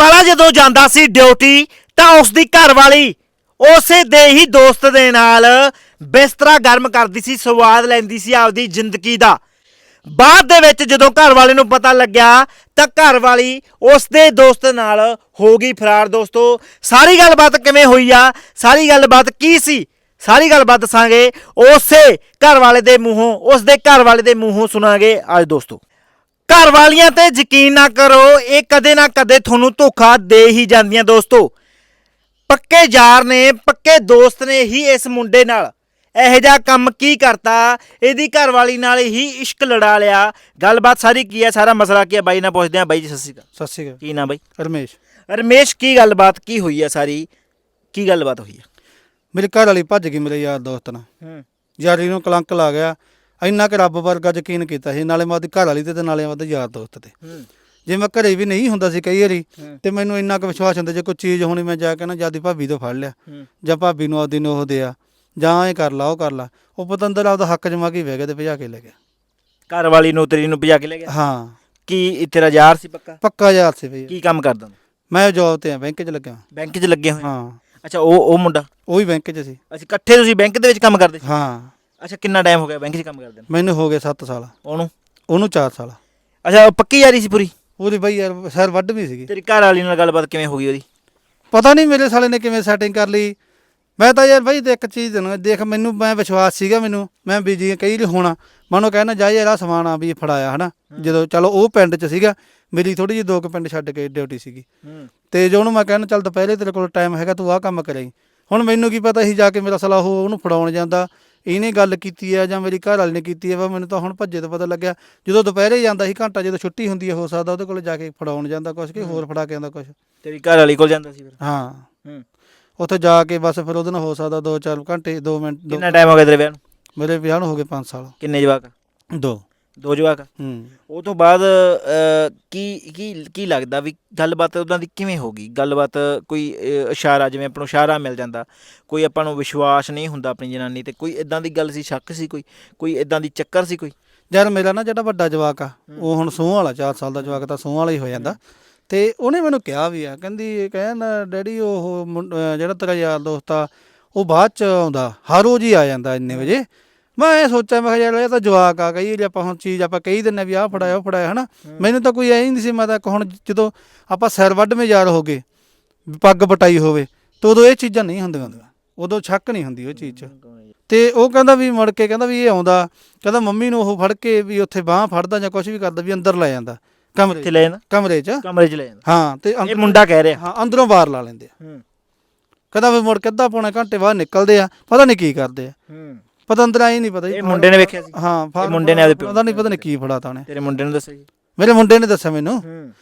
ਵਾਲਾ ਜਦੋਂ ਜਾਂਦਾ ਸੀ ਡਿਊਟੀ, ਤਾਂ ਉਸ ਦੀ ਘਰ ਵਾਲੀ ਉਸੇ ਦੇ ਹੀ ਦੋਸਤ ਦੇ ਨਾਲ ਬਿਸਤਰਾ ਗਰਮ ਕਰਦੀ ਸੀ, ਸਵਾਦ ਲੈਂਦੀ ਸੀ ਆਪਦੀ ਜ਼ਿੰਦਗੀ ਦਾ। ਬਾਅਦ ਦੇ ਵਿੱਚ ਜਦੋਂ ਘਰ ਵਾਲੇ ਨੂੰ ਪਤਾ ਲੱਗਿਆ, ਤਾਂ ਘਰ ਵਾਲੀ ਉਸ ਦੇ ਦੋਸਤ ਨਾਲ ਹੋ ਗਈ ਫਰਾਰ। ਦੋਸਤੋ, ਸਾਰੀ ਗੱਲਬਾਤ ਕਿਵੇਂ ਹੋਈ ਆ? ਸਾਰੀ ਗੱਲਬਾਤ ਕੀ ਸੀ? ਸਾਰੀ ਗੱਲਬਾਤ ਦੱਸਾਂਗੇ। ਉਸੇ ਘਰ ਵਾਲੇ ਦੇ ਮੂੰਹੋਂ ਉਸ ਦੇ ਘਰ ਵਾਲੇ ਦੇ ਮੂੰਹੋਂ ਸੁਣਾਂਗੇ ਅੱਜ ਦੋਸਤੋ। ਘਰ ਵਾਲੀਆਂ ਤੇ ਯਕੀਨ ਨਾ ਕਰੋ ਇਹ ਕਦੇ ਨਾ ਕਦੇ ਤੁਹਾਨੂੰ ਧੋਖਾ ਦੇ ਹੀ ਜਾਂਦੀਆਂ ਦੋਸਤੋ। ਪੱਕੇ ਯਾਰ ਨੇ ਪੱਕੇ ਦੋਸਤ ਨੇ ਹੀ ਇਸ ਮੁੰਡੇ ਨਾਲ। ਇਹੋ ਜਿਹਾ ਕੰਮ ਕੀ ਕਰਤਾ? ਇਹਦੀ ਘਰ ਵਾਲੀ ਨਾਲ ਹੀ ਇਸ਼ਕ ਲੜਾ ਲਿਆ। ਗੱਲਬਾਤ ਸਾਰੀ ਕੀ ਹੈ? ਸਾਰਾ ਮਸਲਾ ਕੀ ਹੈ? ਬਾਈ ਨਾਲ ਪੁੱਛਦੇ ਆ ਬਾਈ ਜੀ ਸਤਿ ਸ਼੍ਰੀ ਅਕਾਲ। ਸਤਿ ਸ਼੍ਰੀ ਅਕਾਲ। ਕੀ ਨਾਮ ਬਾਈ? ਰਮੇਸ਼। ਰਮੇਸ਼ ਕੀ ਗੱਲਬਾਤ ਕੀ ਹੋਈ ਹੈ ਸਾਰੀ? ਕੀ ਗੱਲਬਾਤ ਹੋਈ ਹੈ? ਮੇਰੇ ਘਰ ਵਾਲੀ ਭੱਜ ਗਈ ਮੇਰੇ ਯਾਰ ਦੋਸਤ ਨਾਲ। ਹੂੰ। ਯਾਰੀ ਨੂੰ ਕਲੰਕ ਲਾ ਗਿਆ। ਇੰਨਾ ਕਿ ਰੱਬ ਵਰਗਾ ਯਕੀਨ ਕੀਤਾ ਸੀ ਨਾਲੇ ਮੈਂ ਉਹਦੀ ਘਰ ਵਾਲੀ ਤੇ ਤੇ ਨਾਲੇ ਉਹਦੇ ਯਾਰ ਦੋਸਤ ਤੇ। ਹੂੰ। ਜੇ ਮੈਂ ਘਰੇ ਵੀ ਨਹੀਂ ਹੁੰਦਾ ਸੀ ਕਈ ਵਾਰੀ। ਤੇ ਮੈਨੂੰ ਇੰਨਾ ਕੁ ਵਿਸ਼ਵਾਸ ਹੁੰਦਾ ਜੇ ਕੋਈ ਚੀਜ਼ ਹੋਣੀ ਮੈਂ ਜਾ ਕੇ ਨਾ ਜਿਆਦੀ ਭਾਬੀ ਤੋਂ ਫੜ ਲਿਆ ਜਾਂ ਭਾਬੀ ਨੂੰ ਆਪਦੀ ਨੂੰ ਉਹ ਦਿਆ ਜਾਂ ਇਹ ਕਰ ਲਾ ਉਹ ਕਰ ਲਾ ਉਹ ਪਤੰਦਰ ਆਪਦਾ ਹੱਕ ਜਮਾ ਕੇ ਬਹਿ ਗਿਆ ਤੇ ਭਜਾ ਕੇ ਲੈ ਗਿਆ। ਘਰ ਵਾਲੀ ਨੂੰ ਤੇਰੀ ਨੂੰ ਭਜਾ ਕੇ ਲੈ ਗਿਆ? ਹਾਂ। ਕੀ ਤੇਰਾ ਯਾਰ ਸੀ ਪੱਕਾ? ਪੱਕਾ ਯਾਰ ਸੀ ਭਈ ਕੀ ਕੰਮ ਕਰਦਾ ਮੈਂ ਜੌਬ ਤੇ ਆ ਬੈਂਕ 'ਚ ਲੱਗਿਆ ਬੈਂਕ 'ਚ ਲੱਗੇ ਹੋਏ? ਹਾਂ। ਅੱਛਾ ਉਹ ਉਹ ਮੁੰਡਾ? ਉਹ ਵੀ ਬੈਂਕ 'ਚ ਸੀ। ਅਸੀਂ ਇਕੱਠੇ ਤੁਸੀਂ ਬੈਂਕ ਦੇ ਵਿੱਚ ਕੰਮ ਕਰਦੇ ਸੀ? ਹਾਂ। ਅੱਛਾ ਕਿੰਨਾ ਟਾਈਮ ਹੋ ਗਿਆ ਬੈਂਕ 'ਚ ਕੰਮ ਕਰਦੇ ਨੂੰ? ਮੈਨੂੰ ਹੋ ਗਏ 7 ਸਾਲ। ਉਹਨੂੰ? ਉਹਨੂੰ 4 ਸਾਲ। ਅੱਛਾ ਉਹ ਪੱਕੀ ਯਾਰੀ ਸੀ ਪੂਰੀ? ਉਹਦੀ ਬਈ ਯਾਰ ਸਿਰ ਵੱਢ ਵੀ ਸੀਗੀ। ਤੇਰੀ ਘਰ ਵਾਲੀ ਨਾਲ ਗੱਲਬਾਤ ਕਿਵੇਂ ਹੋ ਗਈ ਉਹਦੀ? ਪਤਾ ਨਹੀਂ ਮੇਰੇ ਸਾਲੇ ਨੇ ਕਿਵੇਂ ਸੈਟਿੰਗ ਕਰ ਲਈ। ਮੈਂ ਤਾਂ ਯਾਰ ਬਾਈ ਤੇ ਇੱਕ ਚੀਜ਼ ਦੇਣਾ ਦੇਖ ਮੈਨੂੰ ਮੈਂ ਵਿਸ਼ਵਾਸ ਸੀਗਾ ਮੈਨੂੰ। ਮੈਂ ਬੀਜੀ ਕਈ ਵਾਰੀ ਹੋਣਾ। ਮਨੋਂ ਕਹਿਣਾ ਜਾ ਯਾਰ ਆਹ ਸਮਾਨ ਆ ਵੀ ਫੜਾਇਆ ਹਨਾ? ਜਦੋਂ ਚਲੋ ਉਹ ਪਿੰਡ 'ਚ ਸੀਗਾ ਮੇਰੀ ਥੋੜੀ ਜਿਹੀ ਦੋ ਕੁ ਪਿੰਡ ਛੱਡ ਕੇ ਡਿਊਟੀ ਸੀਗੀ। ਤੇ ਜੋ ਉਹਨੂੰ ਮੈਂ ਕਹਿਣਾ ਚੱਲ ਦੁਪਹਿਰੇ ਤੇਰੇ ਕੋਲ ਟਾਈਮ ਹੈਗਾ ਤੂੰ ਆਹ ਕੰਮ ਕਰੇ ਹੁਣ ਮੈਨੂੰ ਕੀ ਪਤਾ ਸੀ ਜਾ ਕੇ ਮੇਰਾ ਸਾਲਾ ਉਹ ਉਹਨੂੰ ਫੜਾਉਣ ਜਾਂਦਾ। ਇਹਨੇ ਗੱਲ ਕੀਤੀ ਹੈ ਜਾਂ ਮੇਰੀ ਘਰ ਵਾਲੀ ਨੇ ਕੀਤੀ ਹੈ ਵਾ ਮੈਨੂੰ ਤਾਂ ਹੁਣ ਭੱਜੇ ਤੋਂ ਪਤਾ ਲੱਗਿਆ। ਜਦੋਂ ਦੁਪਹਿਰੇ ਜਾਂਦਾ ਸੀ ਘੰਟਾ ਜਦੋਂ ਛੁੱਟੀ ਹੁੰਦੀ ਹੈ ਹੋ ਸਕਦਾ ਉਹਦੇ ਕੋਲ ਜਾ ਕੇ ਫੜਾਉਣ ਜਾਂਦਾ ਕੁਛ ਕਿ ਹੋਰ ਫੜਾ ਕੇ ਆਉਂਦਾ ਕੁਛ। ਤੇਰੀ ਘਰ ਵਾਲੀ ਕੋਲ ਜਾਂਦਾ ਸੀ ਫਿਰ? ਹਾਂ। ਹੂੰ। ਉੱਥੇ ਜਾ ਕੇ ਬਸ ਫਿਰ ਉਹਦੇ ਨਾਲ ਹੋ ਸਕਦਾ 2-4 ਘੰਟੇ 2 ਮਿੰਟ ਦੋ- ਕਿੰਨਾ ਟਾਈਮ ਹੋ ਗਿਆ ਤੇਰੇ ਵਿਆਹ ਨੂੰ? ਮੇਰੇ ਵਿਆਹ ਨੂੰ ਹੋ ਗਏ 5 ਸਾਲ। ਕਿੰਨੇ ਜਵਾਕ? ਆ? ਦੋ। ਦੋ ਜਵਾਕ? ਹੂੰ। ਉਹ ਤੋਂ ਬਾਅਦ ਅਹ, ਕੀ ਕੀ ਕੀ ਲੱਗਦਾ ਵੀ ਗੱਲਬਾਤ ਉਹਨਾਂ ਦੀ ਕਿਵੇਂ ਹੋ ਗਈ? ਗੱਲਬਾਤ ਕੋਈ ਅਹ, ਇਸ਼ਾਰਾ ਜਿਵੇਂ ਆਪਾਂ ਨੂੰ ਇਸ਼ਾਰਾ ਮਿਲ ਜਾਂਦਾ। ਕੋਈ ਆਪਾਂ ਨੂੰ ਵਿਸ਼ਵਾਸ ਨਹੀਂ ਹੁੰਦਾ ਆਪਣੀ ਜਨਾਨੀ ਤੇ। ਕੋਈ ਇਦਾਂ ਦੀ ਗੱਲ ਸੀ ਸ਼ੱਕ ਸੀ ਕੋਈ? ਕੋਈ ਇਦਾਂ ਦੀ ਚੱਕਰ ਸੀ ਕੋਈ? ਯਾਰ ਮੇਰਾ ਨਾ ਜਿਹੜਾ ਵੱਡਾ ਜਵਾਕ ਆ ਉਹ ਹੁਣ ਸੂਹ ਵਾਲਾ 4 ਸਾਲ ਦਾ ਜਵਾਕ ਤਾਂ ਸੂਹ ਵਾਲਾ ਹੀ ਹੋ ਜਾਂਦਾ। ਤੇ ਉਹਨੇ ਮੈਨੂੰ ਕਿਹਾ ਵੀ ਆ ਕਹਿੰਦੀ ਕਹਿੰਦਾ ਡੈਡੀ ਉਹ ਮੁੰ- ਅਹ ਜਿਹੜਾ ਤੇਰਾ ਯਾਰ ਦੋਸਤ ਆ ਉਹ ਬਾਅਦ ਚ ਆਉਂਦਾ ਹਰ ਰੋਜ਼ ਹੀ ਆ ਜਾਂਦਾ ਇੰਨੇ ਵਜੇ। ਮੈਂ ਇਹ ਸੋਚਿਆ ਮੈਂ ਕਿਹਾ ਯਾਰ ਇਹ ਤਾਂ ਜਵਾਕ ਆ ਕਈ ਵਾਰੀ ਆਪਾਂ ਹੁਣ ਚੀਜ਼ ਆਪਾਂ ਕਹੀ ਦਿੰਨੇ ਵੀ ਆਹ ਫੜਾਇਆ ਉਹ ਫੜਾਇਆ ਹਨਾ? ਮੈਨੂੰ ਤਾਂ ਕੋਈ ਐ ਨਹੀਂ ਸੀ ਮੈਂ ਤਾਂ ਹੁਣ ਜਦੋਂ ਆਪਾਂ ਸਿਰ ਵੱਢ ਮੇ ਯਾਰ ਹੋ ਗਏ ਪੱਗ ਬਟਾਈ ਹੋਵੇ ਤਾਂ ਉਦੋਂ ਇਹ ਚੀਜ਼ਾਂ ਨਹੀਂ ਹੁੰਦੀਆਂ। ਉਦੋਂ ਸ਼ੱਕ ਨਹੀਂ ਹੁੰਦੀ ਉਹ ਚੀਜ਼ 'ਚ। ਤੇ ਉਹ ਕਹਿੰਦਾ ਵੀ ਮੁੜ ਕੇ ਕਹਿੰਦਾ ਵੀ ਇਹ ਆਉਂਦਾ ਕਹਿੰਦਾ ਮੰਮੀ ਨੂੰ ਉਹ ਫੜ ਕੇ ਵੀ ਉੱਥੇ ਬਾਹ ਫੜਦਾ ਜਾਂ ਕੁਝ ਵੀ ਕਰਦਾ ਵੀ ਅੰਦਰ ਲੈ ਜਾਂਦਾ ਕਮਰੇ ਕਿੱਥੇ ਲੈ ਜਾਂਦਾ? ਕਮਰੇ 'ਚ। ਕਮਰੇ 'ਚ ਲੈ ਜਾਂਦਾ। ਹਾਂ ਤੇ ਇਹ ਮੁੰਡਾ ਕਹਿ ਰਿਹਾ। ਹਾਂ ਅੰਦਰੋਂ ਬਾਹਰ ਲਾ ਲੈਂਦੇ ਆ। ਕਹਿੰਦਾ ਵੀ ਮੁੜ ਕੇ ਅੱਧਾ ਪੌਣਾ ਘੰਟੇ ਬਾਅਦ ਨਿਕਲਦੇ ਆ ਪਤਾ ਨਹੀਂ ਕੀ ਕਰਦੇ ਆ। ਹੂੰ ਪਤਾ ਅੰਦਰ ਆਈ ਨਹੀਂ ਪਤਾ ਜੀ। ਇਹ ਮੁੰਡੇ ਨੇ ਵੇਖਿਆ ਸੀ। ਹਾਂ ਮੁੰਡੇ ਨੇ ਆਪਦੇ ਪਿਓ ਪਤਾ ਨਹੀਂ ਪਤਾ ਨਹੀਂ ਕੀ ਫੜਾਤਾ ਉਹਨੇ। ਤੇਰੇ ਮੁੰਡੇ ਨੂੰ ਦੱਸਿਆ ਜੀ। ਮੇਰੇ ਮੁੰਡੇ ਨੇ ਦੱਸਿਆ ਮੈਨੂੰ। ਹੂੰ।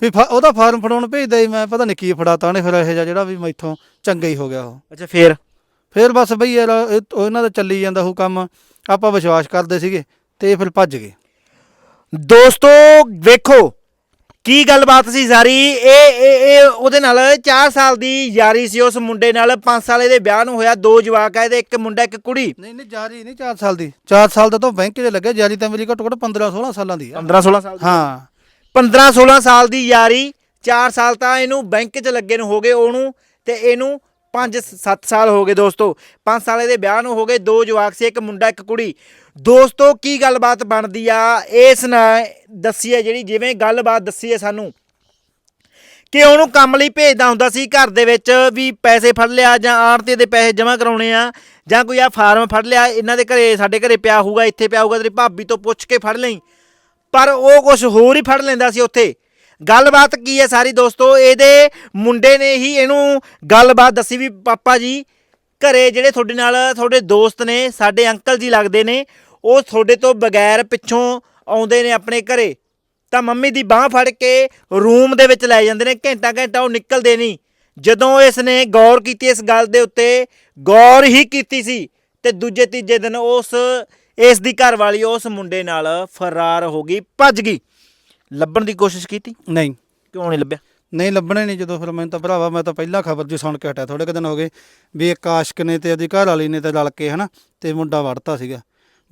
ਵੀ ਫਾ- ਉਹਦਾ ਫਾਰਮ ਫੜਾਉਣ ਭੇਜਦਾ ਸੀ ਮੈਂ ਪਤਾ ਨਹੀਂ ਕੀ ਫੜਾਤਾ ਉਹਨੇ ਫਿਰ ਇਹ ਜਿਹਾ ਜਿਹੜਾ ਵੀ ਮੈਥੋਂ ਚੰਗਾ ਹੀ ਹੋ ਗਿਆ ਉਹ। ਅੱਛਾ ਫੇਰ? ਫਿਰ ਬਸ ਬਈ ਯਾਰ ਇਹ- ਉਹ ਇਹਨਾਂ ਦਾ ਚੱਲੀ ਜਾਂਦਾ ਉਹ ਕੰਮ। ਆਪਾਂ ਵਿਸ਼ਵਾਸ ਕਰਦੇ ਸੀਗੇ ਤੇ ਇਹ ਫਿਰ ਭੱਜ ਗਏ। ਦੋਸਤੋ ਵੇਖੋ ਕੀ ਗੱਲਬਾਤ ਸੀ ਸਾਰੀ ਇਹ ਇਹ ਇਹ ਉਹਦੇ ਨਾਲ 4 ਸਾਲ ਦੀ ਯਾਰੀ ਸੀ ਉਸ ਮੁੰਡੇ ਨਾਲ 5 ਸਾਲੇ ਦੇ ਵਿਆਹ ਨੂੰ ਹੋਇਆ ਦੋ ਜਵਾਕ ਆ ਇਹਦੇ ਇੱਕ ਮੁੰਡਾ ਇੱਕ ਕੁੜੀ। ਨਹੀਂ ਨਹੀਂ ਜਾਰੀ ਨਹੀਂ 4 ਸਾਲ ਦੀ। 4 ਸਾਲ ਦਾ ਤਾਂ ਬੈਂਕ 'ਚ ਲੱਗਿਆ ਜਾਰੀ ਤਾਂ ਮੇਰੀ ਘੱਟੋ ਘੱਟ 15 16 ਸਾਲਾਂ ਦੀ ਆ। 15 16 ਸਾਲ ਦੀ? ਹਾਂ। 15 16 ਸਾਲ ਦੀ ਯਾਰੀ 4 ਸਾਲ ਤਾਂ ਇਹਨੂੰ ਬੈਂਕ 'ਚ ਲੱਗੇ ਨੂੰ ਹੋ ਗਏ ਉਹਨੂੰ ਤੇ ਇਹਨੂੰ 5 7 ਸਾਲ ਹੋ ਗਏ ਦੋਸਤੋ। 5 ਸਾਲੇ ਦੇ ਵਿਆਹ ਨੂੰ ਹੋ ਗਏ, ਦੋ ਜਵਾਕ ਸੀ, ਇੱਕ ਮੁੰਡਾ, ਇੱਕ ਕੁੜੀ। ਦੋਸਤੋ, ਕੀ ਗੱਲਬਾਤ ਬਣਦੀ ਆ? ਇਸ ਨਾ ਦੱਸੀ ਹੈ ਜਿਹੜੀ, ਜਿਵੇਂ ਗੱਲਬਾਤ ਦੱਸੀ ਹੈ ਸਾਨੂੰ। ਕਿ ਉਹਨੂੰ ਕੰਮ ਲਈ ਭੇਜਦਾ ਹੁੰਦਾ ਸੀ ਘਰ ਦੇ ਵਿੱਚ ਵੀ ਪੈਸੇ ਫੜ ਲਿਆ ਜਾਂ ਆੜਤੇ ਦੇ ਪੈਸੇ ਜਮ੍ਹਾਂ ਕਰਾਉਣੇ ਆ ਜਾਂ ਕੋਈ ਆ ਫਾਰਮ ਫੜ ਲਿਆ, ਇਹਨਾਂ ਦੇ ਘਰੇ, ਸਾਡੇ ਘਰੇ ਪਿਆ ਹੋਊਗਾ, ਇੱਥੇ ਪਿਆ ਹੋਊਗਾ, ਤੇਰੀ ਭਾਬੀ ਤੋਂ ਪੁੱਛ ਕੇ ਫੜ ਲਈ। ਪਰ ਉਹ ਕੁਝ ਹੋਰ ਹੀ ਫੜ ਲੈਂਦਾ ਸੀ ਉੱਥੇ। ਗੱਲਬਾਤ ਕੀ ਹੈ ਸਾਰੀ ਦੋਸਤੋ? ਇਹਦੇ ਮੁੰਡੇ ਨੇ ਹੀ ਇਹਨੂੰ ਗੱਲਬਾਤ ਦੱਸੀ ਵੀ, ਪਾਪਾ ਜੀ, ਘਰੇ ਜਿਹੜੇ ਤੁਹਾਡੇ ਨਾਲ, ਤੁਹਾਡੇ ਦੋਸਤ ਨੇ, ਸਾਡੇ ਅੰਕਲ ਜੀ ਲੱਗਦੇ ਨੇ, ਉਹ ਤੁਹਾਡੇ ਤੋਂ ਬਗੈਰ ਪਿੱਛੋਂ ਆਉਂਦੇ ਨੇ ਆਪਣੇ ਘਰੇ। ਤਾਂ ਮੰਮੀ ਦੀ ਬਾਹ ਫੜ ਕੇ ਰੂਮ ਦੇ ਵਿੱਚ ਲੈ ਜਾਂਦੇ ਨੇ, ਘੰਟਾ ਘੰਟਾ ਉਹ ਨਿਕਲਦੇ ਨਹੀਂ। ਜਦੋਂ ਇਸ ਨੇ ਗੌਰ ਕੀਤੀ ਇਸ ਗੱਲ ਦੇ ਉੱਤੇ, ਗੌਰ ਹੀ ਕੀਤੀ ਸੀ ਤੇ ਦੂਜੇ ਤੀਜੇ ਦਿਨ ਉਸ, ਇਸ ਦੀ ਘਰ ਵਾਲੀ ਉਸ ਮੁੰਡੇ ਨਾਲ ਫਰਾਰ ਹੋ ਗਈ, ਭੱਜ ਗਈ। ਲੱਭਣ ਦੀ ਕੋਸ਼ਿਸ਼ ਕੀਤੀ? ਨਹੀਂ। ਕਿਉਂ ਨਹੀਂ ਲੱਭਿਆ? ਨਹੀਂ ਲੱਭਣੇ ਨਹੀਂ ਜਦੋਂ ਫਿਰ ਮੈਨੂੰ ਤਾਂ ਭਰਾਵਾ ਮੈਂ ਤਾਂ ਪਹਿਲਾਂ ਖਬਰ ਜੀ ਸੁਣ ਕੇ ਹਟਿਆ ਥੋੜੇ ਕੁ ਦਿਨ ਹੋ ਗਏ ਵੀ ਇੱਕ ਆਸ਼ਕ ਨੇ ਤੇ ਉਹਦੀ ਘਰ ਵਾਲੀ ਨੇ ਤੇ ਰਲ ਕੇ ਹਨਾ ਤੇ ਮੁੰਡਾ ਵੜਤਾ ਸੀਗਾ।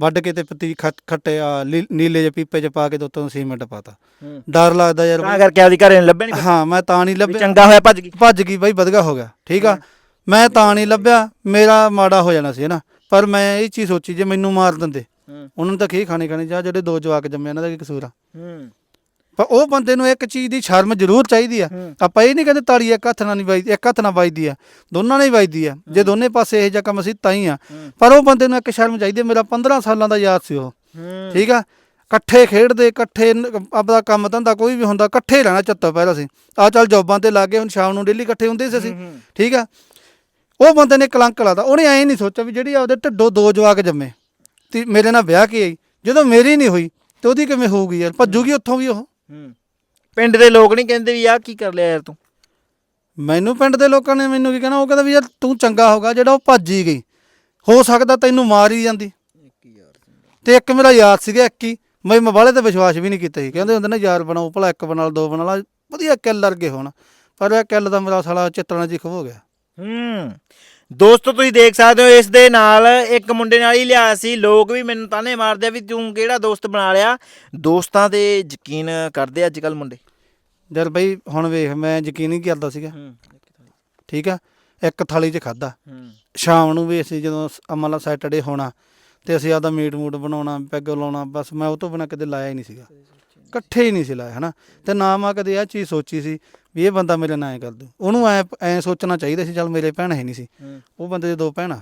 ਵੱਢ ਕੇ ਤੇ ਪੱਤੀ ਖੱਟ- ਖੱਟੇ ਆ ਲੀ- ਨੀਲੇ ਜਿਹੇ ਪੀਪੇ 'ਚ ਪਾ ਕੇ ਦੋਤੋਂ ਸੀਮੈਂਟ ਪਾਤਾ। ਡਰ ਲੱਗਦਾ ਯਾਰ ਤਾਂ ਕਰਕੇ ਆਪਦੀ ਘਰੇ ਲੱਭੇ ਨਹੀਂ ਹਾਂ ਮੈਂ ਤਾਂ ਨਹੀਂ ਲੱਭਿਆ। ਚੰਗਾ ਹੋਇਆ ਭੱਜ ਗਈ? ਭੱਜ ਗਈ ਬਾਈ ਵਧਗਾ ਹੋ ਗਿਆ ਠੀਕ ਆ। ਮੈਂ ਤਾਂ ਨਹੀਂ ਲੱਭਿਆ ਮੇਰਾ ਮਾੜਾ ਹੋ ਜਾਣਾ ਸੀ ਨਾ ਪਰ ਮੈਂ ਇਹ ਚੀਜ਼ ਸੋਚੀ ਜੇ ਮੈਨੂੰ ਮਾਰ ਦਿੰਦੇ ਉਹਨਾਂ ਨੂੰ ਤਾਂ ਖੀ ਖਾਣੀ ਖਾਣੀ ਜਾਂ ਜਿਹੜੇ ਦੋ ਜਵਾਕ ਜੰਮੇ ਉਹਨਾਂ ਦਾ ਕੀ ਕਸੂਰ ਆ? ਹੂੰ। ਪਰ ਉਹ ਬੰਦੇ ਨੂੰ ਇੱਕ ਚੀਜ਼ ਦੀ ਸ਼ਰਮ ਜ਼ਰੂਰ ਚਾਹੀਦੀ ਆ। ਆਪਾਂ ਇਹ ਨਹੀਂ ਕਹਿੰਦੇ ਤਾੜੀ ਇੱਕ ਹੱਥ ਨਾਲ ਨਹੀਂ ਵੱਜਦੀ ਇੱਕ ਹੱਥ ਨਾਲ ਵੱਜਦੀ ਆ। ਦੋਨਾਂ ਨਾਲ ਹੀ ਵੱਜਦੀ ਆ। ਜੇ ਦੋਨੇ ਪਾਸੇ ਇਹ ਜਿਹਾ ਕੰਮ ਸੀ ਤਾਂ ਹੀ ਆ। ਪਰ ਉਹ ਬੰਦੇ ਨੂੰ ਇੱਕ ਸ਼ਰਮ ਚਾਹੀਦੀ ਮੇਰਾ 15 ਸਾਲਾਂ ਦਾ ਯਾਦ ਸੀ ਉਹ। ਠੀਕ ਆ? ਇਕੱਠੇ ਖੇਡਦੇ ਇਕੱਠੇ ਆਪਦਾ ਕੰਮ ਧੰਦਾ ਕੋਈ ਵੀ ਹੁੰਦਾ ਇਕੱਠੇ ਰਹਿਣਾ ਚੱਤੋ ਪਹਿਲਾਂ ਸੀ ਆ ਚੱਲ ਜੌਬਾਂ ਤੇ ਲੱਗੇ ਹੁਣ ਸ਼ਾਮ ਨੂੰ ਡੇਲੀ ਇਕੱਠੇ ਹੁੰਦੇ ਸੀ ਅਸੀਂ। ਠੀਕ ਆ? ਉਹ ਬੰਦੇ ਨੇ ਕਲੰਕ ਲਾਤਾ। ਉਹਨੇ ਐਂ ਨਹੀਂ ਸੋਚਿਆ ਵੀ ਜਿਹੜੀ ਆਪਦੇ ਢਿੱਡੋਂ ਦੋ ਜਵਾਕ ਜੰਮੇ ਤੇ ਮੇਰੇ ਨਾਲ ਵਿਆਹ ਕੇ ਆਈ। ਜਦੋਂ ਮੇਰੀ ਨਹੀਂ ਹੋਈ ਤੇ ਉਹਦੀ ਕਿਵੇਂ ਹੋਊਗੀ ਯਾਰ? ਭੱਜੂਗੀ ਉੱਥੋਂ ਵੀ ਉਹ? ਹੂੰ। ਪਿੰਡ ਦੇ ਲੋਕ ਨਹੀਂ ਕਹਿੰਦੇ ਵੀ ਆਹ ਕੀ ਕਰ ਲਿਆ ਯਾਰ ਤੂੰ। ਮੈਨੂੰ ਪਿੰਡ ਦੇ ਲੋਕਾਂ ਨੇ ਮੈਨੂੰ ਕੀ ਕਹਿਣਾ ਉਹ ਕਹਿੰਦਾ ਵੀ ਯਾਰ ਤੂੰ ਚੰਗਾ ਹੋਗਾ ਜਿਹੜਾ ਉਹ ਭੱਜ ਹੀ ਗਈ। ਹੋ ਸਕਦਾ ਤੈਨੂੰ ਮਾਰ ਹੀ ਜਾਂਦੀ। ਤੇ ਇੱਕ ਮੇਰਾ ਯਾਰ ਸੀਗਾ ਇੱਕ ਹੀ। ਮੈਂ ਮਵਾਲੇ ਤੇ ਵਿਸ਼ਵਾਸ ਵੀ ਨਹੀਂ ਕੀਤਾ ਸੀ। ਕਹਿੰਦੇ ਹੁੰਦੇ ਨੇ ਯਾਰ ਬਣਾਓ ਭਲਾ ਇੱਕ ਬਣਾ ਲਾ ਦੋ ਬਣਾ ਲਾ ਵਧੀਆ ਕਿੱਲ ਵਰਗੇ ਹੋਣ। ਪਰ ਇਹ ਕਿੱਲ ਦਾ ਮੇਰਾ ਸਾਲਾ ਚਿੱਤਰਾਂ ਜੀ ਖੋ ਗਿਆ। ਹੂੰ। ਦੋਸਤੋ ਤੁਸੀਂ ਦੇਖ ਸਕਦੇ ਹੋ ਇਸ ਦੇ ਨਾਲ ਇੱਕ ਮੁੰਡੇ ਨਾਲ ਹੀ ਲਿਆ ਸੀ। ਲੋਕ ਵੀ ਮੈਨੂੰ ਤਾਨੇ ਮਾਰਦੇ ਆ ਵੀ ਤੂੰ ਕਿਹੜਾ ਦੋਸਤ ਬਣਾ ਲਿਆ? ਦੋਸਤਾਂ ਤੇ ਯਕੀਨ ਕਰਦੇ ਅੱਜ ਕੱਲ ਮੁੰਡੇ। ਜਦ ਬਈ ਹੁਣ ਵੇਖ ਮੈਂ ਯਕੀਨ ਹੀ ਕਰਦਾ ਸੀਗਾ। ਠੀਕ ਆ? ਇੱਕ ਥਾਲੀ 'ਚ ਖਾਦਾ ਸ਼ਾਮ ਨੂੰ ਵੀ ਅਸੀਂ ਜਦੋਂ ਅਮਲਾ ਸੈਟਰਡੇ ਹੋਣਾ ਤੇ ਅਸੀਂ ਆਦਾ ਮੀਟ ਮੂਟ ਬਣਾਉਣਾ ਪੈਗ ਲਾਉਣਾ ਬਸ ਮੈਂ ਉਹ ਤੋਂ ਬਿਨਾ ਕਦੇ ਲਾਇਆ ਹੀ ਨਹੀਂ ਸੀਗਾ। ਇਕੱਠੇ ਹੀ ਨਹੀਂ ਸੀ ਲਾਇਆ ਹਨਾ? ਤੇ ਨਾ ਮੈਂ ਕਦੇ ਇਹ ਚੀਜ਼ ਸੋਚੀ ਸੀ ਵੀ ਇਹ ਬੰਦਾ ਮੇਰੇ ਨਾਲ ਐ ਕਰ ਦੂ। ਉਹਨੂੰ ਐ ਐ ਸੋਚਣਾ ਚਾਹੀਦਾ ਸੀ ਚਲ ਮੇਰੇ ਭੈਣ ਹੈ ਨਹੀਂ ਸੀ। ਉਹ ਬੰਦੇ ਦੇ ਦੋ ਭੈਣਾਂ।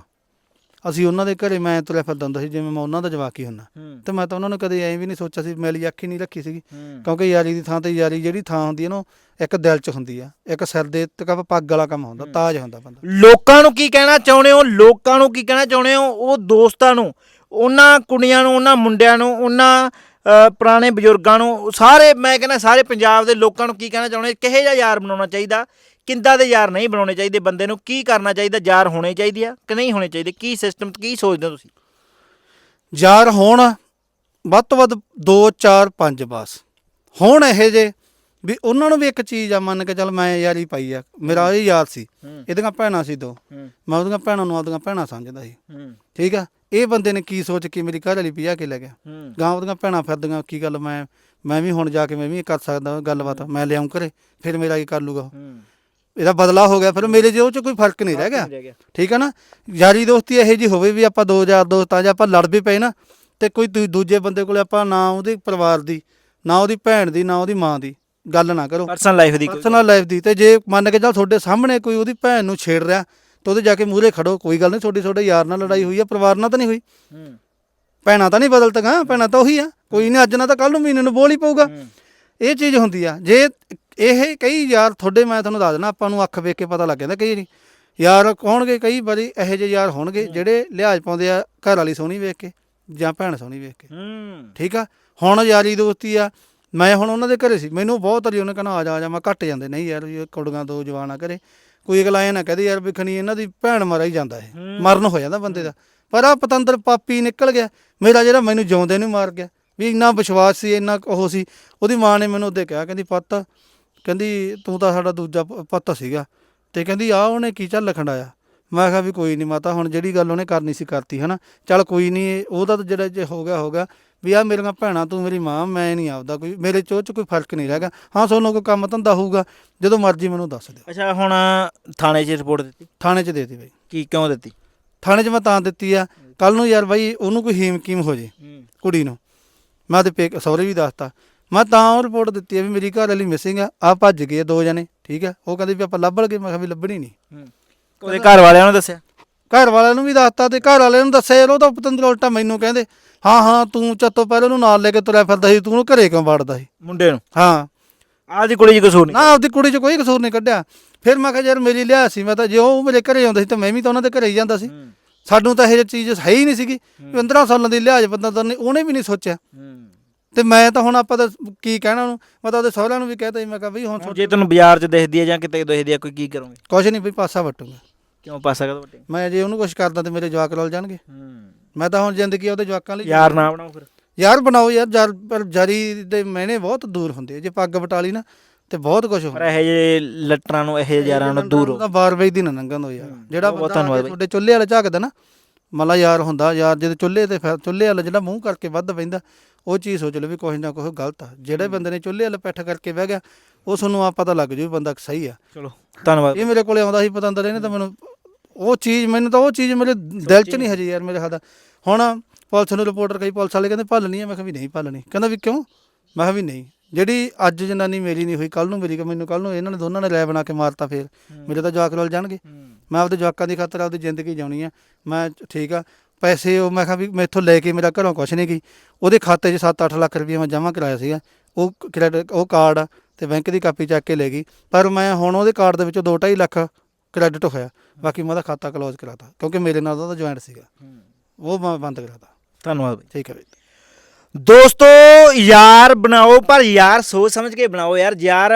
ਅਸੀਂ ਉਹਨਾਂ ਦੇ ਘਰੇ ਮੈਂ ਤੁਰਿਆ ਫਿਰਦਾ ਹੁੰਦਾ ਸੀ ਜਿਵੇਂ ਮੈਂ ਉਹਨਾਂ ਦਾ ਜਵਾਕ ਹੀ ਹੁੰਨਾ ਤੇ ਮੈਂ ਤਾਂ ਉਹਨਾਂ ਨੂੰ ਕਦੇ ਐਂ ਵੀ ਨਹੀਂ ਸੋਚਿਆ ਸੀ ਮੈਲੀ ਅੱਖ ਹੀ ਨਹੀਂ ਰੱਖੀ ਸੀਗੀ। ਕਿਉਂਕਿ ਯਾਰੀ ਦੀ ਥਾਂ ਤੇ ਯਾਰੀ ਜਿਹੜੀ ਥਾਂ ਹੁੰਦੀ ਹੈ ਨਾ ਇੱਕ ਦਿਲ 'ਚ ਹੁੰਦੀ ਆ। ਇੱਕ ਸਿਰ ਦੇ ਤੇ ਕਾ ਪੱਗ ਵਾਲਾ ਕੰਮ ਹੁੰਦਾ ਤਾਜ ਹੁੰਦਾ ਬੰਦਾ। ਲੋਕਾਂ ਨੂੰ ਕੀ ਕਹਿਣਾ ਚਾਹੁੰਦੇ ਹੋ? ਲੋਕਾਂ ਨੂੰ ਕੀ ਕਹਿਣਾ ਚਾਹੁੰਦੇ ਹੋ? ਉਹ ਦੋਸਤਾਂ ਨੂੰ ਉਹਨਾਂ ਕੁੜੀਆਂ ਨੂੰ ਉਹਨਾਂ ਮੁੰਡਿਆਂ ਨੂੰ ਉਹਨਾਂ ਪੁਰਾਣੇ ਬਜ਼ੁਰਗਾਂ ਨੂੰ, ਸਾਰੇ, ਮੈਂ ਕਹਿੰਦਾ ਸਾਰੇ ਪੰਜਾਬ ਦੇ ਲੋਕਾਂ ਨੂੰ ਕੀ ਕਹਿਣਾ ਚਾਹੁੰਦੇ, ਕਿਹੇ ਜਿਹਾ ਯਾਰ ਬਣਾਉਣਾ ਚਾਹੀਦਾ? ਕਿੰਦਾ ਦੇ ਯਾਰ ਨਹੀਂ ਬਣਾਉਣੇ ਚਾਹੀਦੇ ਬੰਦੇ ਨੂੰ? ਕੀ ਕਰਨਾ ਚਾਹੀਦਾ? ਯਾਰ ਹੋਣੇ ਚਾਹੀਦੇ ਆ ਕਿ ਨਹੀਂ ਹੋਣੇ ਚਾਹੀਦੇ? ਕੀ ਸਿਸਟਮ ਕੀ ਸੋਚਦੇ ਹੋ ਤੁਸੀਂ? ਯਾਰ ਹੋਣ, ਵੱਧ ਤੋਂ ਵੱਧ 2 4 5 ਬਸ। ਹੁਣ ਇਹ ਜੇ ਵੀ ਉਹਨਾਂ ਨੂੰ ਵੀ ਇੱਕ ਚੀਜ਼ ਆ ਮੰਨ ਕੇ ਚੱਲ ਮੈਂ ਯਾਰੀ ਪਾਈ ਆ। ਮੇਰਾ ਇਹ ਯਾਰ ਸੀ। ਹੂੰ। ਇਹਦੀਆਂ ਭੈਣਾਂ ਸੀ ਦੋ। ਹੂੰ। ਮੈਂ ਉਹਦੀਆਂ ਭੈਣਾਂ ਨੂੰ ਆਪਦੀਆਂ ਭੈਣਾਂ ਸਮਝਦਾ ਸੀ। ਹੂੰ। ਠੀਕ ਆ? ਇਹ ਬੰਦੇ ਨੇ ਕੀ ਸੋਚ ਕੇ ਮੇਰੀ ਘਰ ਵਾਲੀ ਪਿਆ ਕੇ ਲੈ ਗਿਆ। ਹੂੰ। ਗਾਂ ਉਹਦੀਆਂ ਭੈਣਾਂ ਫਿਰਦੀਆਂ ਕੀ ਗੱਲ ਮੈਂ ਮੈਂ ਵੀ ਹੁਣ ਜਾ ਕੇ ਮੈਂ ਵੀ ਕਰ ਸਕਦਾ ਗੱਲਬਾਤ। ਮੈਂ ਲਿਆਉਂ ਘਰੇ ਫਿਰ ਮੇਰਾ ਕੀ ਕਰ ਲੂਗਾ ਉਹ? ਹੂੰ। ਇਹਦਾ ਬਦਲਾ ਹੋ ਗਿਆ ਫਿਰ ਮੇਰੇ ਜੇ ਉਹ ਚ ਕੋਈ ਫ਼ਰਕ ਨਹੀਂ ਰਹਿ ਗਿਆ। ਠੀਕ ਹੈ ਨਾ? ਯਾਰੀ ਦੋਸਤੀ ਇਹੋ ਜੀ ਹੋਵੇ ਵੀ ਆਪਾਂ ਦੋ ਯਾਰ ਦੋਸਤ ਆ ਜਾਂ ਆਪਾਂ ਲੜ ਵੀ ਪਏ ਨਾ ਤੇ ਕੋਈ ਦੂ- ਦੂਜੇ ਬੰਦੇ ਕੋਲੇ ਆਪਾਂ ਨਾ ਉਹਦੇ ਪਰਿਵਾਰ ਦੀ ਨਾ ਉਹਦੀ ਭੈਣ ਦੀ ਨਾ ਉਹਦੀ ਮਾਂ ਦੀ। ਗੱਲ ਨਾ ਕਰੋ। ਪਰਸਨਲ ਲਾਈਫ ਦੀ ਕੋਈ ਪਰਸਨਲ ਲਾਈਫ ਦੀ ਤੇ ਜੇ ਮੰਨ ਕੇ ਚੱਲ ਤੁਹਾਡੇ ਸਾਹਮਣੇ ਕੋਈ ਉਹਦੀ ਭੈਣ ਨੂੰ ਛੇੜ ਰਿਹਾ ਤਾਂ ਉਹਦੇ ਜਾ ਕੇ ਮੂਹਰੇ ਖੜੋ ਕੋਈ ਗੱਲ ਨਹੀਂ ਤੁਹਾਡੀ ਤੁਹਾਡੇ ਯਾਰ ਨਾਲ ਲੜਾਈ ਹੋਈ ਆ ਪਰਿਵਾਰ ਨਾਲ ਤਾਂ ਨਹੀਂ ਹੋਈ। ਹੂੰ। ਭੈਣਾਂ ਤਾਂ ਨਹੀਂ ਬਦਲਤੀਆਂ ਭੈਣਾਂ ਤਾਂ ਉਹੀ ਆ। ਕੋਈ ਨਹੀਂ ਅੱਜ ਨਾ ਤਾਂ ਕੱਲ ਨੂੰ ਮਹੀਨੇ ਨੂੰ ਬੋਲ ਹੀ ਪਊਗਾ। ਇਹ ਚੀਜ਼ ਹੁੰਦੀ ਆ ਜੇ ਇਹ ਕਈ ਯਾਰ ਤੁਹਾਡੇ ਮੈਂ ਤੁਹਾਨੂੰ ਦੱਸ ਦੇਣਾ ਆਪਾਂ ਨੂੰ ਅੱਖ ਵੇਖ ਕੇ ਪਤਾ ਲੱਗ ਜਾਂਦਾ ਕਈ ਵਾਰੀ। ਯਾਰ ਹੋਣਗੇ ਕਈ ਵਾਰੀ ਇਹੋ ਜਿਹੇ ਯਾਰ ਹੋਣਗੇ ਜਿਹੜੇ ਲਿਹਾਜ਼ ਪਾਉਂਦੇ ਆ ਘਰ ਵਾਲੀ ਸੋਹਣੀ ਵੇਖ ਕੇ ਜਾਂ ਭੈਣ ਸੋਹਣੀ ਵੇਖ ਕੇ। ਹੂੰ। ਠੀਕ ਆ? ਹੁਣ ਯਾਰੀ ਦੋਸਤੀ ਆ ਮੈਂ ਹੁਣ ਉਹਨਾਂ ਦੇ ਘਰੇ ਸੀ ਮੈਨੂੰ ਬਹੁਤ ਵਾਰੀ ਉਹਨੇ ਕਹਿੰਦਾ ਆ ਜਾ ਆ ਜਾ। ਮੈਂ ਘੱਟ ਜਾਂਦੇ ਨਹੀਂ ਯਾਰ ਇਹ ਕੁੜੀਆਂ ਦੋ ਜਵਾਨਾ ਘਰੇ ਕੋਈ ਅਗਲਾ ਇਹ ਨਾ ਕਹਦੇ ਯਾਰ ਵਿਖਣੀ ਇਹਨਾਂ ਦੀ ਭੈਣ ਮਰਾ ਹੀ ਜਾਂਦਾ ਇਹ ਹੂੰ। ਮਰਨ ਹੋ ਜਾਂਦਾ ਬੰਦੇ ਦਾ। ਪਰ ਆ ਪਤੰਦਰ ਪਾਪੀ ਨਿਕਲ ਗਿਆ ਮੇਰਾ ਜਿਹੜਾ ਮੈਨੂੰ ਜਿਉਂਦੇ ਨੂੰ ਮਾਰ ਗਿਆ ਵੀ ਇੰਨਾ ਵਿਸ਼ਵਾਸ ਸੀ ਇੰਨਾ ਉਹ ਸੀ ਉਹਦੀ ਮਾਂ ਨੇ ਮੈਨੂੰ ਉਹਦੇ ਕਿਹਾ ਕਹਿੰਦੀ ਪੁੱਤ ਕਹਿੰਦੀ ਤੂੰ ਤਾਂ ਸਾਡਾ ਦੂਜਾ ਪ- ਪੁੱਤ ਸੀਗਾ। ਤੇ ਕਹਿੰਦੀ ਆ ਉਹਨੇ ਕੀ ਚੱਲ ਖੰਡਾਇਆ? ਮੈਂ ਕਿਹਾ ਵੀ ਕੋਈ ਨਹੀਂ ਮਾਤਾ ਹੁਣ ਜਿਹੜੀ ਗੱਲ ਉਹਨੇ ਕਰਨੀ ਸੀ ਕਰਤੀ ਹਨਾ? ਚੱਲ ਕੋਈ ਨਹੀਂ ਉਹਦਾ ਤਾਂ ਜਿਹੜਾ ਜੇ ਹੋ ਗਿਆ ਹੋ ਗਿਆ। ਵੀ ਆ ਮੇਰੀਆਂ ਭੈਣਾਂ ਤੂੰ ਮੇਰੀ ਮਾਂ ਮੈਂ ਨਹੀਂ ਆਪਦਾ ਕੋਈ ਮੇਰੇ ਚੋਂ ਚ ਕੋਈ ਫ਼ਰਕ ਨਹੀਂ ਰਹਿ ਗਿਆ। ਹਾਂ ਤੁਹਾਨੂੰ ਕੋਈ ਕੰਮ ਧੰਦਾ ਹੋਊਗਾ ਜਦੋਂ ਮਰਜ਼ੀ ਮੈਨੂੰ ਦੱਸ ਦਿਓ। ਅੱਛਾ ਹੁਣ ਥਾਣੇ 'ਚ ਰਿਪੋਰਟ ਦਿੱਤੀ? ਥਾਣੇ 'ਚ ਦੇ ਦੇ ਬਈ। ਕੀ ਕਿਉਂ ਦਿੱਤੀ? ਥਾਣੇ 'ਚ ਮੈਂ ਤਾਂ ਦਿੱਤੀ ਆ ਕੱਲ ਨੂੰ ਯਾਰ ਬਾਈ ਉਹਨੂੰ ਕੋਈ ਹੀਮ ਕੀਮ ਹੋ ਜੇ ਕੁੜੀ ਨੂੰ। ਮੈਂ ਤੇ ਪੇਕ ਸਹੁਰੇ ਵੀ ਦੱਸਤਾ। ਮੈਂ ਤਾਂ ਉਹ ਰਿਪੋਰਟ ਦਿੱਤੀ ਆ ਵੀ ਮੇਰੀ ਘਰ ਵਾਲੀ ਮਿਸਿੰਗ ਆ ਆ ਭੱਜ ਗਏ ਦੋ ਜਣੇ ਠੀਕ ਆ? ਉਹ ਕਹਿੰਦੇ ਵੀ ਆਪਾਂ ਲੱਭ ਲਗੇ ਮੈਂ ਕਿਹਾ ਵੀ ਲੱਭਣੀ ਨਹੀਂ। ਹੂੰ। ਉਹਦੇ ਘਰ ਵਾਲਿਆਂ ਨੂੰ ਦੱਸਿਆ? ਘਰ ਵਾਲਿਆਂ ਨੂੰ ਵੀ ਦੱਸਤਾ ਤੇ ਘਰ ਵਾਲਿਆਂ ਨੂੰ ਦੱਸਿਆ ਯਾਰ ਉਹ ਤਾਂ ਪਤੰਦਰ ਉਲਟਾ ਮੈਨੂੰ ਕਹਿੰਦੇ ਹਾਂ ਹਾਂ ਤੂੰ ਚੱਤੋ ਪਹਿਲਾਂ ਉਹਨੂੰ ਨਾਲ ਲੈ ਕੇ ਤੁਰਿਆ ਫਿਰਦਾ ਸੀ ਤੂੰ ਉਹਨੂੰ ਘਰੇ ਕਿਉਂ ਵੜਦਾ ਸੀ? ਮੁੰਡੇ ਨੂੰ? ਹਾਂ। ਆਹ ਦੀ ਕੁੜੀ 'ਚ ਕਸੂਰ ਨਹੀਂ ਨਾ ਆਪਦੀ ਕੁੜੀ 'ਚ ਕੋਈ ਕਸੂਰ ਨਹੀਂ ਕੱਢਿਆ। ਫਿਰ ਮੈਂ ਕਿਹਾ ਯਾਰ ਮੇਰੀ ਲਿਆ ਸੀ ਮੈਂ ਤਾਂ ਜੇ ਉਹ ਮੇਰੇ ਘਰੇ ਆਉਂਦਾ ਸੀ ਤਾਂ ਮੈਂ ਵੀ ਤਾਂ ਉਹਨਾਂ ਦੇ ਘਰੇ ਹੀ ਜਾਂਦਾ ਸੀ। ਸਾਨੂੰ ਤਾਂ ਇਹ ਜਿਹੀ ਚੀਜ਼ ਹੈ ਹੀ ਨਹੀਂ ਸੀਗੀ। 15 ਸਾਲਾਂ ਦੀ ਲਿਹਾਜ਼ ਬੰਦਾ ਤਾਂ ਨਹੀਂ- ਉਹਨੇ ਵੀ ਨਹੀਂ ਸੋਚਿਆ। ਤੇ ਮੈਂ ਤਾਂ ਹੁਣ ਆਪਾਂ ਤਾਂ ਕੀ ਕਹਿਣਾ ਉਹਨੂੰ ਮੈਂ ਤਾਂ ਉਹਦੇ ਸਹੁਰਿਆਂ ਨੂੰ ਵੀ ਕਹਿਤਾ ਸੀ ਮੈਂ ਕਿਹਾ ਬਈ ਹੁਣ ਜੇ ਤੈਨੂੰ ਬਾਜ਼ਾਰ 'ਚ ਦਿਖਦੀ ਹੈ ਜਾਂ ਕਿਤੇ ਦਿਖਦੀ ਹੈ ਕੋਈ ਕੀ ਕਰੋਗੇ? ਕੁਛ ਨਹੀਂ ਬਈ ਪਾਸਾ ਵਟੂਗਾ। ਕਿਉਂ ਪਾਸਾ ਕਦੋਂ ਵੱਟੇ ਮੈਂ ਜੇ ਉਹਨੂੰ ਕੁਛ ਕਰਦਾ ਤੇ ਮੇਰੇ ਜਵਾਕ ਰਲ ਜਾਣਗੇ। ਹੂੰ। ਮੈਂ ਤਾਂ ਹੁਣ ਜ਼ਿੰਦਗੀ ਉਹਦੇ ਜਵਾਕਾਂ ਲਈ ਯਾਰ ਨਾ ਬਣਾਓ ਫਿਰ। ਯਾਰ ਬਣਾਓ ਯਾਰ ਜਰ ਪਰ ਜਰੀ ਦੇ ਮਹੀਨੇ ਬਹੁਤ ਦੂਰ ਹੁੰਦੇ ਆ। ਜੇ ਪੱਗ ਬਟਾਲੀ ਨਾ ਤੇ ਬਹੁਤ ਕੁਝ ਪਰ ਹੁੰਦਾ ਇਹ ਜੇ ਲੱਟਰਾਂ ਨੂੰ ਇਹ ਯਾਰਾਂ ਨੂੰ ਦੂਰ ਹੋ ਤਾਂ ਬਾਰ ਵੇਚ ਦੀ ਨਾ ਨੰਗਣ ਦੋ ਯਾਰ। ਜਿਹੜਾ ਬਹੁਤ ਬੰਦਾ ਧੰਨਵਾਦ ਤੁਹਾਡੇ ਚੁੱਲ੍ਹੇ ਵਾਲੇ ਝਾਕਦਾ ਨਾ ਮਲਾ ਯਾਰ ਹੁੰਦਾ ਯਾਰ ਜਦੋਂ ਚੁੱਲ੍ਹੇ ਤੇ ਫਿਰ ਚੁੱਲ੍ਹੇ ਵਾਲਾ ਜਿਹੜਾ ਮੂੰਹ ਕਰਕੇ ਵੱਧ ਬੈਂਦਾ ਉਹ ਚੀਜ਼ ਸੋਚ ਲਓ ਵੀ ਕੁਛ ਨਾ ਕੁਛ ਗਲਤ ਆ। ਜਿਹੜੇ ਬੰਦੇ ਨੇ ਚੁੱਲ੍ਹੇ ਵਾਲਾ ਪਿੱਠ ਕਰਕੇ ਬਹਿ ਗਿਆ ਉਹ ਤੁਹਾਨੂੰ ਆ ਪਤਾ ਲੱਗ ਜੂ ਵੀ ਬੰਦਾ ਸਹੀ ਆ। ਚਲੋ ਧੰਨਵਾਦ। ਇਹ ਮੇਰੇ ਕੋਲੇ ਆਉਂਦਾ ਸੀ ਪਤੰਦਰ ਇਹਨੇ ਤਾਂ ਮੈਨੂੰ ਉਹ ਚੀਜ਼ ਮੈਨੂੰ ਤਾਂ ਉਹ ਚੀਜ਼ ਮੇਰੇ ਦਿਲ 'ਚ ਨਹੀਂ ਹਜੇ ਯਾਰ ਮੇਰੇ ਹੱਥ ਹੁਣ ਪੁਲਿਸ ਨੂੰ ਰਿਪੋਰਟਰ ਕਹੀ ਪੁਲਿਸ ਵਾਲੇ ਕਹਿੰਦੇ ਭੱਲਣੀ ਆ। ਮੈਂ ਕਿਹਾ ਵੀ ਨਹੀਂ ਭੱਲਣੀ। ਕਹਿੰਦਾ ਵੀ ਕਿਉਂ? ਮੈਂ ਕਿਹਾ ਵੀ ਨਹੀਂ। ਜਿਹੜੀ ਅੱਜ ਜਨਾਨੀ ਮੇਰੀ ਨਹੀਂ ਹੋਈ ਕੱਲ ਨੂੰ ਮੇਰੀ ਮੈਨੂੰ ਕੱਲ ਨੂੰ ਇਹਨਾਂ ਨੇ ਦੋਨਾਂ ਨੇ ਲੈ ਬਣਾ ਕੇ ਮਾਰਤਾ ਫੇਰ। ਮੇਰੇ ਤਾਂ ਜਵਾਕ ਰਲ ਜਾਣਗੇ। ਮੈਂ ਆਪਦੇ ਜਵਾਕਾਂ ਦੀ ਖਾਤਰ ਆਪਦੀ ਜ਼ਿੰਦਗੀ ਜਿਉਣੀ ਆ। ਮੈਂ ਠੀਕ ਆ। ਪੈਸੇ ਉਹ ਮੈਂ ਕਿਹਾ ਵੀ ਮੈਥੋਂ ਲੈ ਕੇ ਮੇਰਾ ਘਰੋਂ ਕੁਛ ਨਹੀਂ ਗਈ। ਉਹਦੇ ਖਾਤੇ 'ਚ 7-8 ਲੱਖ ਰੁਪਏ ਮੈਂ ਜਮ੍ਹਾਂ ਕਰਾਇਆ ਸੀਗਾ। ਉਹ ਕ੍ਰੈਡਿਟ ਉਹ ਕਾਰਡ ਤੇ ਬੈਂਕ ਦੀ ਕਾਪੀ ਚੱਕ ਕੇ ਲੈ ਗਈ। ਪਰ ਮੈਂ ਹੁਣ ਉਹਦੇ ਕਾਰਡ ਦੇ ਵਿੱਚੋਂ 2.5 ਲੱਖ ਕ੍ਰੈਡਿਟ ਹੋਇਆ। ਬਾਕੀ ਮੈਂ ਉਹਦਾ ਖਾਤਾ ਕਲੋਜ਼ ਕਰਾਤਾ ਕਿਉਂਕਿ ਮੇਰੇ ਨਾਲ ਉਹਦਾ ਜੁਆਇੰਟ ਸੀਗਾ। ਉਹ ਮੈਂ ਬੰਦ ਕਰਾਤਾ। ਧੰਨਵਾਦ ਬਾਈ। ਠੀਕ ਹੈ ਬਈ। ਦੋਸਤੋ ਯਾਰ ਬਣਾਓ ਪਰ ਯਾਰ ਸੋਚ ਸਮਝ ਕੇ ਬਣਾਓ ਯਾਰ। ਯਾਰ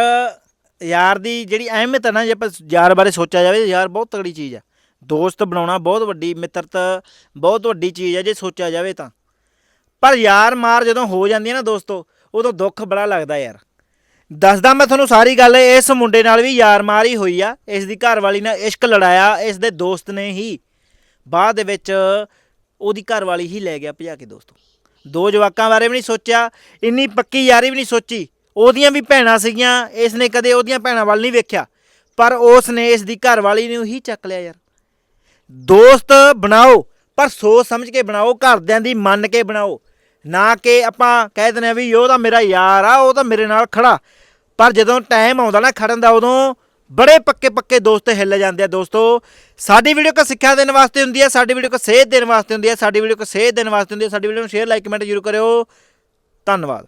ਯਾਰ ਦੀ ਜਿਹੜੀ ਅਹਿਮੀਅਤ ਹੈ ਨਾ ਜੇ ਆਪਾਂ ਯਾਰ ਬਾਰੇ ਸੋਚਿਆ ਜਾਵੇ ਯਾਰ ਬਹੁਤ ਤਗੜੀ ਚੀਜ਼ ਆ। ਦੋਸਤ ਬਣਾਉਣਾ ਬਹੁਤ ਵੱਡੀ ਮਿੱਤਰਤਾ ਬਹੁਤ ਵੱਡੀ ਚੀਜ਼ ਹੈ ਜੇ ਸੋਚਿਆ ਜਾਵੇ ਤਾਂ। ਪਰ ਯਾਰ ਮਾਰ ਜਦੋਂ ਹੋ ਜਾਂਦੀ ਹੈ ਨਾ ਦੋਸਤੋ ਉਦੋਂ ਦੁੱਖ ਬੜਾ ਲੱਗਦਾ ਯਾਰ। ਦੱਸਦਾ ਮੈਂ ਤੁਹਾਨੂੰ ਸਾਰੀ ਗੱਲ, ਇਸ ਮੁੰਡੇ ਨਾਲ ਵੀ ਯਾਰ ਮਾਰ ਹੀ ਹੋਈ ਆ। ਇਸ ਦੀ ਘਰਵਾਲੀ ਨਾਲ ਇਸ਼ਕ ਲੜਾਇਆ, ਇਸ ਦੇ ਦੋਸਤ ਨੇ ਹੀ। ਬਾਅਦ ਦੇ ਵਿੱਚ ਉਹਦੀ ਘਰਵਾਲੀ ਹੀ ਲੈ ਗਿਆ ਭਜਾ ਕੇ ਦੋਸਤੋ। ਦੋ ਜਵਾਕਾਂ ਬਾਰੇ ਵੀ ਨਹੀਂ ਸੋਚਿਆ, ਇੰਨੀ ਪੱਕੀ ਯਾਰੀ ਵੀ ਨਹੀਂ ਸੋਚੀ। ਉਹਦੀਆਂ ਵੀ ਭੈਣਾਂ ਸੀਗੀਆਂ, ਇਸ ਨੇ ਕਦੇ ਉਹਦੀਆਂ ਭੈਣਾਂ ਵੱਲ ਨਹੀਂ ਵੇਖਿਆ। ਪਰ ਉਸ ਨੇ ਇਸ ਦੀ ਘਰਵਾਲੀ ਨੂੰ ਹੀ ਚੱਕ ਲਿਆ ਯਾਰ। ਦੋਸਤ ਬਣਾਓ, ਪਰ ਸੋਚ ਸਮਝ ਕੇ ਬਣਾਓ, ਘਰਦਿਆਂ ਦੀ ਮੰਨ ਕੇ ਬਣਾਓ। ਨਾ ਕਿ ਆਪਾਂ ਕਹਿ ਦਿੰਦੇ ਆ ਵੀ ਉਹ ਤਾਂ ਮੇਰਾ ਯਾਰ ਆ, ਉਹ ਤਾਂ ਮੇਰੇ ਨਾਲ ਖੜਾ। ਪਰ ਜਦੋਂ ਟਾਈਮ ਆਉਂਦਾ ਨਾ ਖੜਨ ਦਾ, ਉਦੋਂ ਬੜੇ ਪੱਕੇ ਪੱਕੇ ਦੋਸਤ ਹਿੱਲ ਜਾਂਦੇ ਆ ਦੋਸਤੋ। ਸਾਡੀ ਵੀਡੀਓ ਕੋ ਸਿੱਖਿਆ ਦੇਣ ਵਾਸਤੇ ਹੁੰਦੀ ਹੈ ਸਾਡੀ ਵੀਡੀਓ ਕੋ ਸੇਧ ਦੇਣ ਵਾਸਤੇ ਹੁੰਦੀ ਹੈ ਸਾਡੀ ਵੀਡੀਓ ਕੋ ਸੇਧ ਦੇਣ ਵਾਸਤੇ ਹੁੰਦੀ ਹੈ ਸਾਡੀ ਵੀਡੀਓ ਨੂੰ ਸ਼ੇਅਰ ਲਾਈਕ ਕਮੈਂਟ ਜ਼ਰੂਰ ਕਰਿਓ। ਧੰਨਵਾਦ।